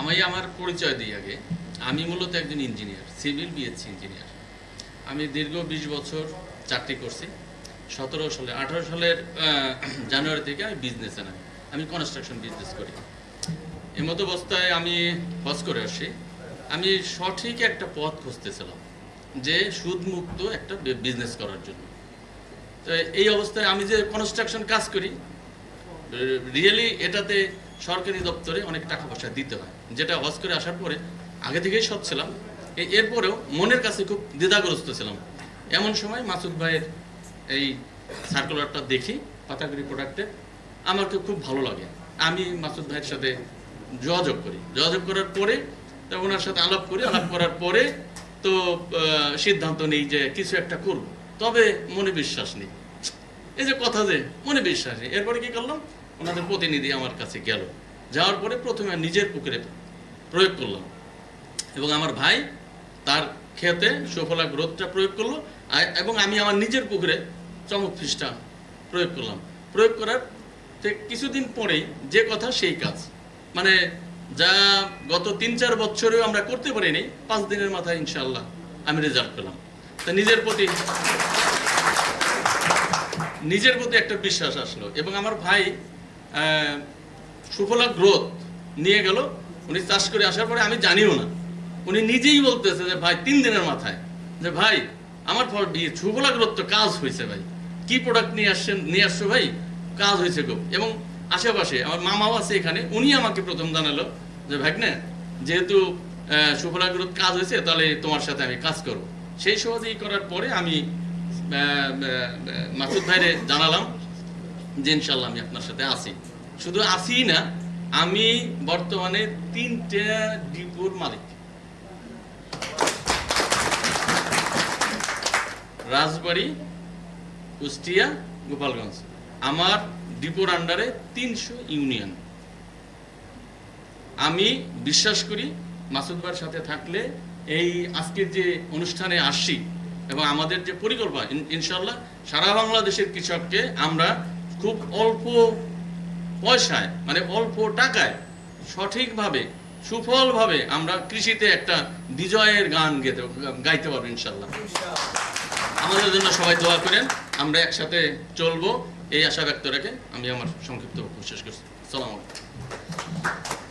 আমি আমার পরিচয় দিই আগে। আমি মূলত একজন ইঞ্জিনিয়ার, সিভিল বিএসসি ইঞ্জিনিয়ার। আমি দীর্ঘ বিশ বছর চাকরি করছি। সতেরো সালে, আঠারো সালের জানুয়ারি থেকে আমি বিজনেসে নামি। আমি কনস্ট্রাকশন বিজনেস করি। এর মতো অবস্থায় আমি হজ করে আসি। আমি সঠিক একটা পথ খুঁজতেছিলাম যে সুদমুক্ত একটা বিজনেস করার জন্য। তো এই অবস্থায় আমি যে কনস্ট্রাকশন কাজ করি রিয়েলি এটাতে সরকারি দপ্তরে অনেক টাকা পয়সা দিতে হয়। যেটা হজ করে আসার পরে আগে থেকেই সৎ ছিলাম। এরপরেও মনের কাছে খুব দ্বিধাগ্রস্ত ছিলাম। এমন সময় মাসুদ ভাইয়ের এই সার্কুলারটা দেখি পাতাগুড়ি প্রোডাক্টে আমাকে খুব ভালো লাগে। আমি মাসুদ ভাইয়ের সাথে যোগাযোগ করি। যোগাযোগ করার পরে তো ওনার সাথে আলাপ করি। আলাপ করার পরে তো সিদ্ধান্ত নেই যে কিছু একটা করব। তবে মনে বিশ্বাস নেই। এই যে কথা যে, মনে বিশ্বাস এরপরে কি করলাম? ওনাদের প্রতিনিধি আমার কাছে গেল। যাওয়ার পরে প্রথমে নিজের পুকুরে প্রয়োগ করলাম। এবং আমার ভাই তার খেতে সুফলা গ্রোথটা প্রয়োগ করল। এবং আমি আমার নিজের পুকুরে চমক ফিসটা প্রয়োগ করলাম। প্রয়োগ করার কিছুদিন পরেই যে কথা সেই কাজ। মানে যা গত তিন চার বছরেও আমরা করতে পারিনি, পাঁচ দিনের মাথায় ইনশাল্লাহ আমি রেজাল্ট পেলাম। তা নিজের প্রতি নিজের প্রতি একটা বিশ্বাস আসলো এবং আমার ভাই সুফলা গ্রোথ নিয়ে গেল। উনি চাষ করে আসার পরে আমি জানিও না। উনি নিজেই বলতেছে যে, ভাই, তিন দিনের মাথায়। যে, ভাই, আমার ফল সুফলা গ্রোথ তো কাজ হয়েছে ভাই। কি প্রোডাক্ট নিয়ে আসছেন, নিয়ে আসছো ভাই? কাজ হয়েছে খুব। এবং আশেপাশে আমার মামাও আছে এখানে, উনি আমাকে প্রথম জানালো যে, ভাগ্নে, যেহেতু সুফলা গ্রোথ কাজ হয়েছে, তাহলে তোমার সাথে আমি কাজ করব। সেই সহজেই করার পরে আমি মাসুদ ভাইরে জানালাম যে ইনশাল্লাহ আমি আপনার সাথে আছি। শুধু আছি না, আমি বর্তমানে তিনটে ডিপোর মালিক। রাজবাড়ি, কুষ্টিয়া, গোপালগঞ্জ। আমার ডিপোর আন্ডারে তিনশো ইউনিয়ন। আমি বিশ্বাস করি মাসুদ ভাইয়ের সাথে থাকলে এই আজকের যে অনুষ্ঠানে আসছি এবং আমাদের যে পরিকল্পনা ইনশাল্লাহ সারা বাংলাদেশের কৃষককে আমরা খুব অল্প পয়সায় মানে অল্প টাকায় সঠিকভাবে সুফলভাবে আমরা কৃষিতে একটা বিজয়ের গান গেতে গাইতে পারব ইনশাল্লাহ আমাদের জন্য সবাই দোয়া করেন আমরা একসাথে চলবো। এই আশা ব্যক্ত রেখে আমি আমার সংক্ষিপ্ত শেষ করছি। সালাম আলাইকুম।